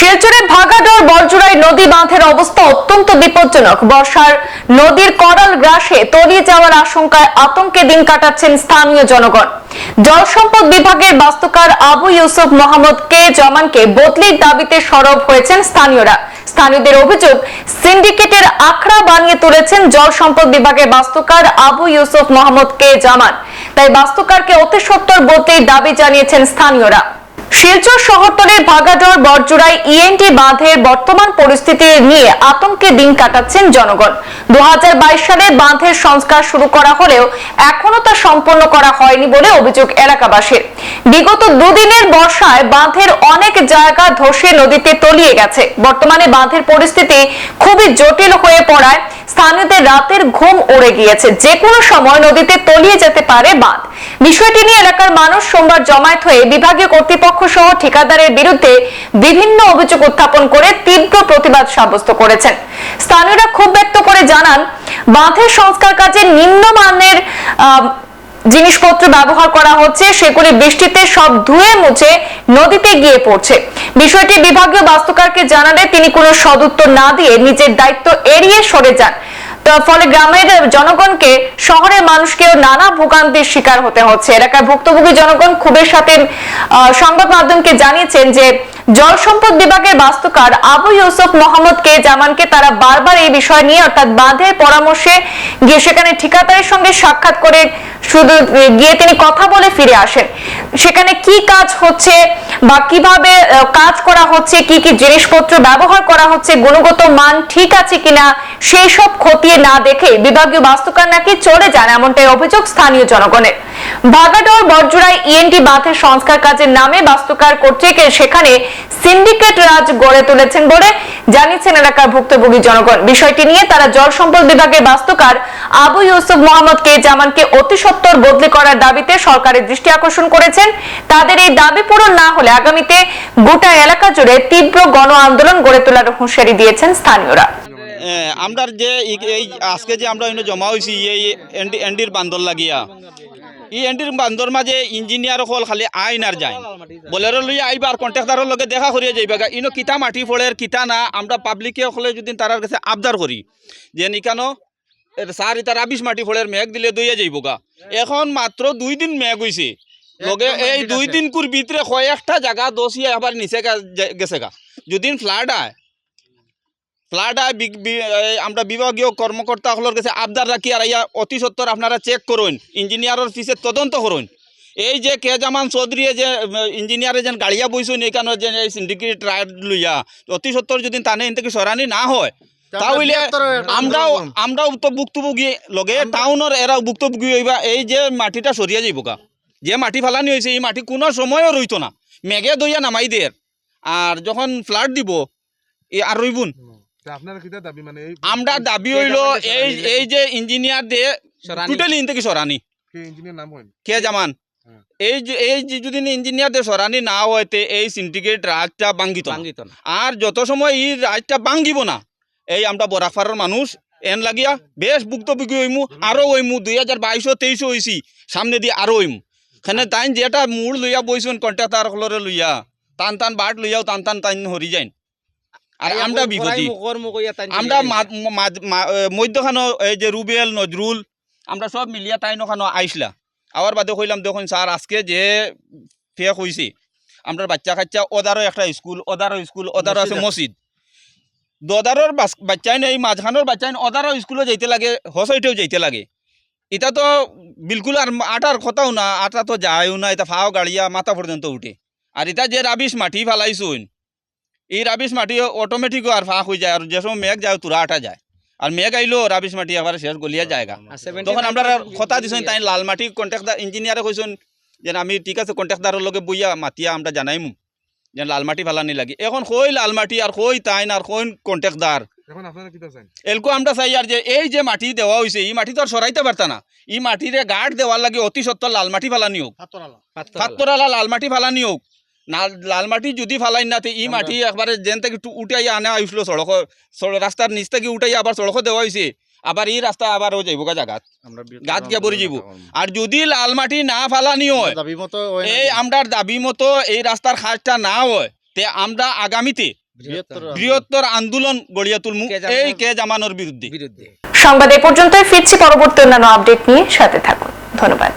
শিলচরের ভাগাডোর বরজুড়াই নদী বাঁধের অবস্থা অত্যন্ত বিপজ্জনক। বর্ষার নদীর করাল গ্রাসে তলিয়ে যাওয়ার আশঙ্কায় আতঙ্কে দিন কাটাচ্ছেন স্থানীয় জনগণ। জল সম্পদ বিভাগের বাস্তুকার আবু ইউসুফ মোহাম্মদ কে জমানকে বদলির দাবিতে সরব হয়েছেন স্থানীয়রা। স্থানীয়দের অভিযোগ, সিন্ডিকেটের আখড়া বানিয়ে তুলেছেন জল সম্পদ বিভাগের বাস্তুকার আবু ইউসুফ মোহাম্মদ কে জামান। তাই বাস্তুকারকে অতি সত্তর বদলির দাবি জানিয়েছেন স্থানীয়রা। শিলচর শহরতলির ভাগাডর বরজুড়াই ইএনটি বাঁধের বর্তমান পরিস্থিতি নিয়ে আতঙ্কে দিন কাটাচ্ছেন জনগণ। দু সালে বাঁধের সংস্কার শুরু করা হলেও এখনও তা সম্পন্ন করা হয়নি বলে অভিযোগ এলাকাবাসীর। বিগত দুদিনের বর্ষায় বাঁধের অনেক জায়গা ধসে নদীতে তলিয়ে গেছে। বর্তমানে বাঁধের পরিস্থিতি খুবই জটিল হয়ে পড়ায় স্থানীয়দের রাতের ঘুম উড়ে গিয়েছে। যে কোনো সময় নদীতে তলিয়ে যেতে পারে বাঁধ। বিষয়টি নিয়ে এলাকার মানুষ সোমবার জমায়েত হয়ে বিভাগীয় কর্তৃপক্ষ সহ ঠিকাদারের বিরুদ্ধে বিভিন্ন অভিযোগ উত্থাপন করে তীব্র প্রতিবাদ সাব্যস্ত করেছেন। স্থানীয়রা ক্ষোভ ব্যক্ত করে জানান, বাঁধের সংস্কার কাজে নিম্নমানের জিনিসপত্র ব্যবহার করা হচ্ছে, সেগুলি বৃষ্টিতে সব ধুয়ে মুছে নদীতে গিয়ে পড়ছে। বিষয়টি বিভাগীয় বাস্তুকারকে জানালে তিনি কোনো সদুত্তর না দিয়ে নিজের দায়িত্ব এড়িয়ে সরে যান। ফলে গ্রামের জনগণকে শহরের মানুষকেও নানা ভোগান্তির শিকার হতে হচ্ছে। এলাকার ভুক্তভোগী জনগণ ক্ষোভের সাথে সংবাদ মাধ্যমকে জানিয়েছেন যে, জল সম্পদ বিভাগের বাস্তুকার আবু ইউসুফ মোহাম্মদ কে জামানকে তারা বারবার এই বিষয় নিয়ে অর্থাৎ বাঁধের পরামর্শে গিয়ে সেখানে ঠিকাদারের সঙ্গে সাক্ষাৎ করে শুধু গিয়ে তিনি কথা বলে ফিরে আসেন। সেখানে কি কাজ হচ্ছে বা কীভাবে কাজ করা হচ্ছে, কি কি জিনিসপত্র ব্যবহার করা হচ্ছে, গুণগত মান ঠিক আছে কিনা, সেই সব খতিয়ে না দেখে বিভাগীয় বাস্তুকার নাকি চলে যান, এমনটাই অভিযোগ স্থানীয় জনগণের। ভাগাডোর বরজুড়ায় ইএনটি বাঁধের সংস্কার কাজের নামে বাস্তুকার কর্তৃক সেখানে সিন্ডিকেট রাজ গড়ে তুলেছেন বলে জানিয়েছেন এলাকার ভুক্তভোগী জনগণ। বিষয়টি নিয়ে তারা জল সম্পদ বিভাগের বাস্তুকার আবু ইউসুফ মোহাম্মদ কে জামানকে অতি সত্বর বদলি করার দাবিতে সরকারের দৃষ্টি আকর্ষণ করেছেন। তাদের এই দাবি পূরণ না হলে আগামীতে গোটা এলাকা জুড়ে তীব্র গণ আন্দোলন গড়ে তোলার হুঁশিয়ারি দিয়েছেন স্থানীয়রা। এ, আমরার যে এই আজকে যে আমরা জমা হয়েছি এই এনডি এনডির বান্দর লাগিয়া এই এনডির বান্দর মাঝে ইঞ্জিনিয়ার হল খালি আইন আর যায় বলেরো লইয়া আইবার কন্ট্রাক্টারের লগে দেখা করিয়া যাইবা গা। ইনো কিতা মাটি ফলের কিতা না আমরা পাবলিকে হলে যদি তারার কাছে আবদার করি। যে নিকানো স্যার ইতার আবিশ মাটি ফলের মেঘ দিলে দইয়া যাইব গা এখন মাত্র দুই দিন মেঘ হইছে লগে এই দুই দিন কুর ভিতরে কয়েকটা জায়গা দোষিয়া আবার নিচে গেছে গা যদি ফ্লাড আয় ফ্লাড আয় বি- বি- আমরা বিভাগীয় কর্মকর্তা হলোর কাছে আবদার রাখি আর ইয়া অতি সত্তর আপনারা চেক করুন ইঞ্জিনিয়ারের ফিসে তদন্ত করুন। এই যে কে জামান চৌধুরী যে ইঞ্জিনিয়ারে যেন গাড়িয়া বইছেন এখানে যে এই সিন্ডিকেট রাইড লইয়া অতি সত্তর যদি টানে এন থেকে সরানি না হয়? তাহলে আমরাও আমরাও তো ভুক্তভোগী লগে টাউনের এরাও ভুক্তভোগী হইবা এই যে মাটিটা সরিয়া যাইব গা। যে মাটি ফালানি হয়েছে এই মাটি কোনো সময়ও রইতো না। মেঘে দইয়া নামাই দের আর যখন ফ্লাড দিব আর রইবুন। মানে আমরা দাবি হইল এই এই যে ইঞ্জিনিয়ার দিয়ে টোটালি ইন থেকে সরানি। কে জামান? হ্যাঁ। এই এই যদি ইঞ্জিনিয়ার দিয়ে সরানি না হইতে এই সিন্ডিকেট রাজটা ভাঙ্গিত না। আর যত সময় এই রাজটা ভাঙ্গিব না এই আমরা বরাফারের মানুষ এন লাগিয়া বেশ ভুক্তভোগী হইমু আরও হইমু দুই হাজার বাইশো তেইশো হইছি সামনে দিয়ে আরও হইমু। খানে তাই যেটা মূল লইয়া বইছুন কন্ট্রাক্টার হলরে লইয়া টান টান বাট লইয়াও টান টান টান হরি যাইন। আর আমরা বিপদী। আমরা মধ্যখানো এই যে রুবেল নজরুল আমরা সব মিলিয়া তাই নখানো আইসলা। আবার বাদে কইলাম দেখুন স্যার আজকে যে ফেক হয়েছে আমরা বাচ্চা কাচ্চা ওদারও একটা স্কুল ওদারও স্কুল ওদারও আছে মসজিদ দদারর বাচ্চাই নেই মাঝখানোর বাচ্চাই ওদারও স্কুলে যাইতে লাগে হসইটেও যাইতে লাগে। এটা তো বিলকুল আর আটার কথাও না আটা তো যায়ও না এটা ফাও গাড়িয়া মাথা পর্যন্ত উঠে। আর এটা যে রাবিশ মাটি ফালাইছুন এই রাবিশ মাটি অটোমেটিক আর ফাঁক হয়ে যায় আর যে সময় মেঘ যায় তুরা আটা যায়। আর মেঘ আইলো রাবিশ মাটি আবার শেষ গলিয়া জায়গা। তখন আমরা কথা দিছেন তাই লাল মাটি কন্ট্রাক্টার ইঞ্জিনিয়ারে কইছেন যে আমি ঠিক আছে কন্ট্রাক্টারের লগে বইয়া মাতিয়া আমরা জানাইমু। যে লাল মাটি ফালানি লাগে। এখন কই লাল মাটি আর কই তাইন আর কই কন্ট্রাক্টার এখন আপনারা কিতা চান এলকো আমরা চাই আর যে এই যে মাটি দেওয়া হয়েছে এই মাটি তো আর সরাইতে পারতা না। এই মাটিরে গাঢ় দেওয়ার লাগে অতি সত্তর লাল মাটি ফালানি হোক ফাত্তরালা লাল মাটি ফালানি হোক না লাল মাটি যদি ফালাই না তে ই মাটি একবারে যেন থেকে উঠাই আনা আইসলো সড়ক রাস্তার নিচ থেকে উঠাই আবার সড়ক দেওয়া হয়েছে আবার এই রাস্তা আবার ও যাইব গা জাগাত গাত গিয়া পড়ে যাইব। আর যদি লাল মাটি না ফালানি হয় এই আমরার দাবি মতো এই রাস্তার খাজটা না হয় তে আমরা আগামীতে বৃহত্তর আন্দোলন। গড়িয়া তুলমু এই কে জামানোর বিরুদ্ধে। বিরুদ্ধে। সংবাদ এ পর্যন্তই ফিরছি পরবর্তী অন্যান্য আপডেট নিয়ে সাথে থাকুন। ধন্যবাদ।